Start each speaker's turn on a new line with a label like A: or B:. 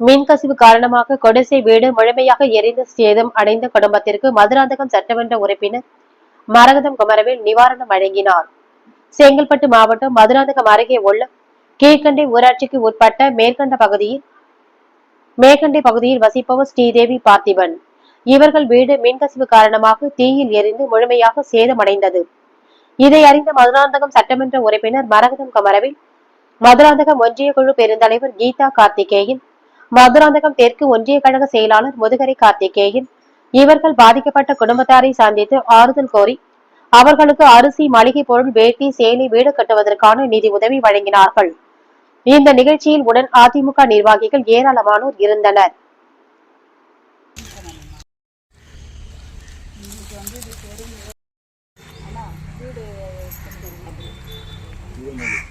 A: மின்கசிவு காரணமாக கொடிசை வீடு முழுமையாக எரிந்து சேதம் அடைந்த குடும்பத்திற்கு மதுராந்தகம் சட்டமன்ற உறுப்பினர் மரகதம் குமரவேல் நிவாரணம் வழங்கினார். செங்கல்பட்டு மாவட்டம் மதுராந்தகம் அருகே உள்ள கீழ்கண்டை ஊராட்சிக்கு உட்பட்ட மேற்கண்ட பகுதியில் மேற்கண்டை பகுதியில் வசிப்பவர் ஸ்ரீதேவி பார்த்திபன். இவர்கள் வீடு மின்கசிவு காரணமாக தீயில் எரிந்து முழுமையாக சேதமடைந்தது. இதை அறிந்த மதுராந்தகம் சட்டமன்ற உறுப்பினர் மரகதம் குமரவேல் மதுராந்தகம் ஒன்றிய குழு பெருந்தலைவர் கீதா கார்த்திகேயன் மதுராந்தகம் தெற்கு ஒன்றிய கழக செயலாளர் முதுகரை கார்த்திகேயன் இவர்கள் பாதிக்கப்பட்ட குடும்பத்தாரை சந்தித்து ஆறுதல் கோரி அவர்களுக்கு அரிசி மளிகை பொருள் வேட்டி சேலை வீடு கட்டுவதற்கான நிதி உதவி வழங்கினார்கள். இந்த நிகழ்ச்சியில் உடன் அதிமுக நிர்வாகிகள் ஏராளமானோர் இருந்தனர்.
B: எம்எல்ஏ